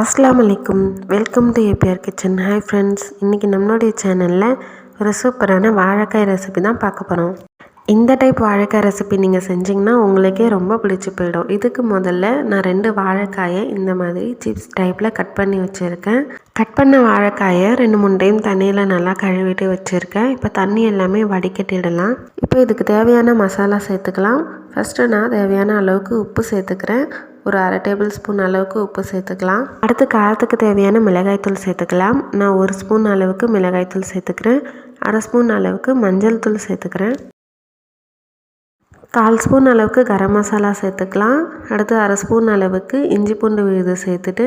அஸ்லாம் வலைக்கும் welcome to ABR kitchen. Hi friends. இன்றைக்கி நம்மளுடைய சேனலில் ஒரு சூப்பரான வாழைக்காய் ரெசிபி தான் பார்க்க போகிறோம் இந்த டைப் வாழைக்காய் ரெசிபி நீங்கள் செஞ்சிங்கன்னா உங்களுக்கே ரொம்ப பிடிச்சி போயிடும். இதுக்கு முதல்ல நான் ரெண்டு வாழைக்காயை இந்த மாதிரி சிப்ஸ் டைப்பில் கட் பண்ணி வச்சுருக்கேன். கட் பண்ண வாழைக்காயை ரெண்டு மூணு டைம் தண்ணியில் நல்லா கழுவிட்டு வச்சுருக்கேன். இப்போ தண்ணி எல்லாமே வடிகட்டிடலாம். இப்போ இதுக்கு தேவையான மசாலா சேர்த்துக்கலாம். ஃபஸ்ட்டு நான் தேவையான அளவுக்கு உப்பு சேர்த்துக்கிறேன். ஒரு அரை டேபிள் ஸ்பூன் அளவுக்கு உப்பு சேர்த்துக்கலாம். அடுத்து காரத்துக்கு தேவையான மிளகாய்த்தூள் சேர்த்துக்கலாம். நான் ஒரு ஸ்பூன் அளவுக்கு மிளகாய்த்தூள் சேர்த்துக்கிறேன். அரை ஸ்பூன் அளவுக்கு மஞ்சள் தூள் சேர்த்துக்கிறேன். கால் ஸ்பூன் அளவுக்கு கரம் மசாலா சேர்த்துக்கலாம். அடுத்து அரை ஸ்பூன் அளவுக்கு இஞ்சி பூண்டு விழுது சேர்த்துட்டு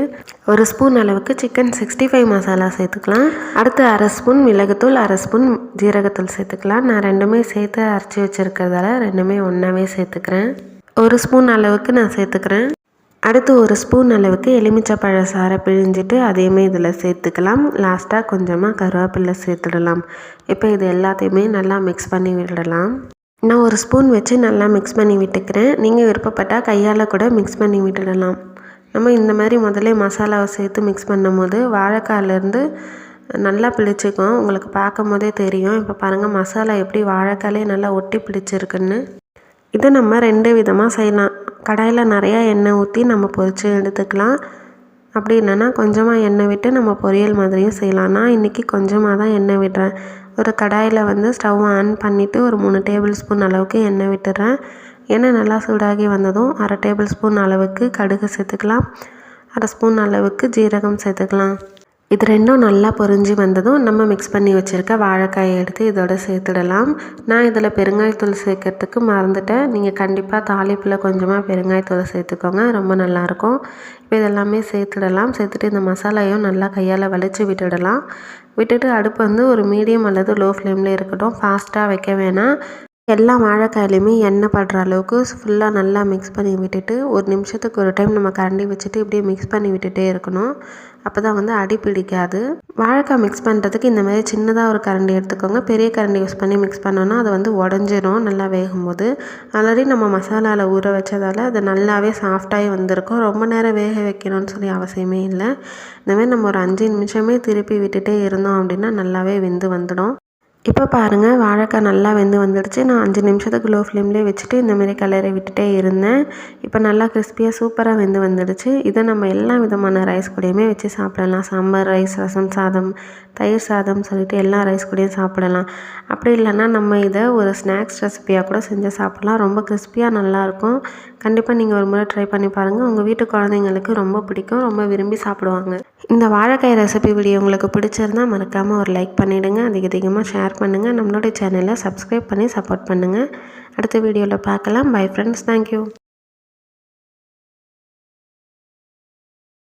ஒரு ஸ்பூன் அளவுக்கு சிக்கன் சிக்ஸ்டி ஃபைவ் மசாலா சேர்த்துக்கலாம். அடுத்து அரை ஸ்பூன் மிளகுத்தூள் அரை ஸ்பூன் ஜீரகத்தூள் சேர்த்துக்கலாம். நான் ரெண்டுமே சேர்த்து அரைச்சி வச்சுருக்கிறதால ரெண்டுமே ஒன்றாவே சேர்த்துக்கிறேன். ஒரு ஸ்பூன் அளவுக்கு நான் சேர்த்துக்கிறேன். அடுத்து ஒரு ஸ்பூன் அளவுக்கு எலுமிச்சப்பழ சாறை பிழிஞ்சிட்டு அதையுமே இதில் சேர்த்துக்கலாம். லாஸ்ட்டாக கொஞ்சமாக கருவேப்பிலை சேர்த்துடலாம். இப்போ இது எல்லாத்தையுமே நல்லா மிக்ஸ் பண்ணி விடலாம். நான் ஒரு ஸ்பூன் வச்சு நல்லா மிக்ஸ் பண்ணி விட்டுக்கிறேன். நீங்கள் விருப்பப்பட்டால் கையால் கூட மிக்ஸ் பண்ணி விட்டுடலாம். நம்ம இந்த மாதிரி முதலே மசாலாவை சேர்த்து மிக்ஸ் பண்ணும் போது வாழைக்காயிலேருந்து நல்லா பிடிச்சிக்கும் உங்களுக்கு பார்க்கும் போதே தெரியும். இப்போ பாருங்கள் மசாலா எப்படி வாழைக்காலே நல்லா ஒட்டி பிடிச்சிருக்குன்னு. இதை நம்ம ரெண்டு விதமாக செய்யலாம். கடாயில் நிறையா எண்ணெய் ஊற்றி நம்ம பொரித்து எடுத்துக்கலாம். அப்படி இல்லைன்னா கொஞ்சமாக எண்ணெய் விட்டு நம்ம பொரியல் மாதிரியும் செய்யலாம். நான் இன்றைக்கி கொஞ்சமாக தான் எண்ணெய் விடுறேன். ஒரு கடாயில் வந்து ஸ்டவ் ஆன் பண்ணிவிட்டு ஒரு மூணு டேபிள் ஸ்பூன் அளவுக்கு எண்ணெய் விட்டுறேன். எண்ணெய் நல்லா சூடாகி வந்ததும் அரை டேபிள் ஸ்பூன் அளவுக்கு கடுகு சேர்த்துக்கலாம். அரை ஸ்பூன் அளவுக்கு ஜீரகம் சேர்த்துக்கலாம். இது ரெண்டும் நல்லா பொரிஞ்சு வந்ததும் நம்ம மிக்ஸ் பண்ணி வச்சுருக்க வாழைக்காயை எடுத்து இதோட சேர்த்துடலாம். நான் இதில் பெருங்காயத்தூள் சேர்க்கறதுக்கு மறந்துட்டேன். நீங்கள் கண்டிப்பாக தாளிப்பில் கொஞ்சமாக பெருங்காயத்தூள் சேர்த்துக்கோங்க. ரொம்ப நல்லாயிருக்கும் இப்போ இதெல்லாமே சேர்த்துடலாம். சேர்த்துட்டு இந்த மசாலையும் நல்லா கையால் வலிச்சு விட்டுடலாம். விட்டுட்டு அடுப்பு வந்து ஒரு மீடியம் அல்லது லோ ஃப்ளேமில் இருக்கட்டும் ஃபாஸ்ட்டாக வைக்க வேணாம். எல்லா வாழைக்காயிலையுமே எண்ணெய் படுற அளவுக்கு ஃபுல்லாக நல்லா மிக்ஸ் பண்ணி விட்டுட்டு ஒரு நிமிஷத்துக்கு ஒரு டைம் நம்ம கரண்டி வச்சுட்டு இப்படியே மிக்ஸ் பண்ணி விட்டுட்டே இருக்கணும். அப்போ தான் வந்து அடி பிடிக்காது. வாழைக்காய் மிக்ஸ் பண்ணுறதுக்கு இந்த மாதிரி சின்னதாக ஒரு கரண்டி எடுத்துக்கோங்க. பெரிய கரண்டி யூஸ் பண்ணி மிக்ஸ் பண்ணோன்னா அது வந்து உடஞ்சிரும் நல்லா வேகும்போது. ஆல்ரெடி நம்ம மசாலாவில் ஊற வச்சதால் அது நல்லாவே சாஃப்டாகி வந்திருக்கும். ரொம்ப நேரம் வேக வைக்கணும்னு சொல்லி அவசியமே இல்லை. இந்தமாதிரி நம்ம ஒரு அஞ்சு நிமிஷமே திருப்பி விட்டுட்டே இருந்தோம் அப்படின்னா நல்லாவே வெந்து வந்துடும். இப்போ பாருங்கள் வாழைக்காய் நல்லா வெந்து வந்துடுச்சு. நான் அஞ்சு நிமிஷத்துக்கு லோ ஃப்ளேம்லேயே வச்சுட்டு இந்தமாரி கலரை விட்டுட்டே இருந்தேன். இப்போ நல்லா கிறிஸ்பியாக சூப்பராக வெந்து வந்துடுச்சு. இதை நம்ம எல்லா விதமான ரைஸ் கூடயுமே வச்சு சாப்பிடலாம். சாம்பார் ரைஸ் ரசம் சாதம் தயிர் சாதம் சொல்லிட்டு எல்லா ரைஸ் கூடயும் சாப்பிடலாம். அப்படி இல்லைன்னா நம்ம இதை ஒரு ஸ்நாக்ஸ் ரெசிபியாக கூட செஞ்சு சாப்பிட்லாம். ரொம்ப கிறிஸ்பியாக நல்லாயிருக்கும் கண்டிப்பாக நீங்கள் ஒரு முறை ட்ரை பண்ணி பாருங்கள் உங்கள் வீட்டு குழந்தைங்களுக்கு ரொம்ப பிடிக்கும். ரொம்ப விரும்பி சாப்பிடுவாங்க. இந்த வாழைக்காய் ரெசிபி வீடியோ உங்களுக்கு பிடிச்சிருந்தால் மறக்காமல் ஒரு லைக் பண்ணிவிடுங்க அதிக அதிகமாக ஷேர் பண்ணுங்கள் நம்மளுடைய சேனலை சப்ஸ்கிரைப் பண்ணி சப்போர்ட் பண்ணுங்கள் அடுத்த வீடியோவில் பார்க்கலாம். Bye friends thank you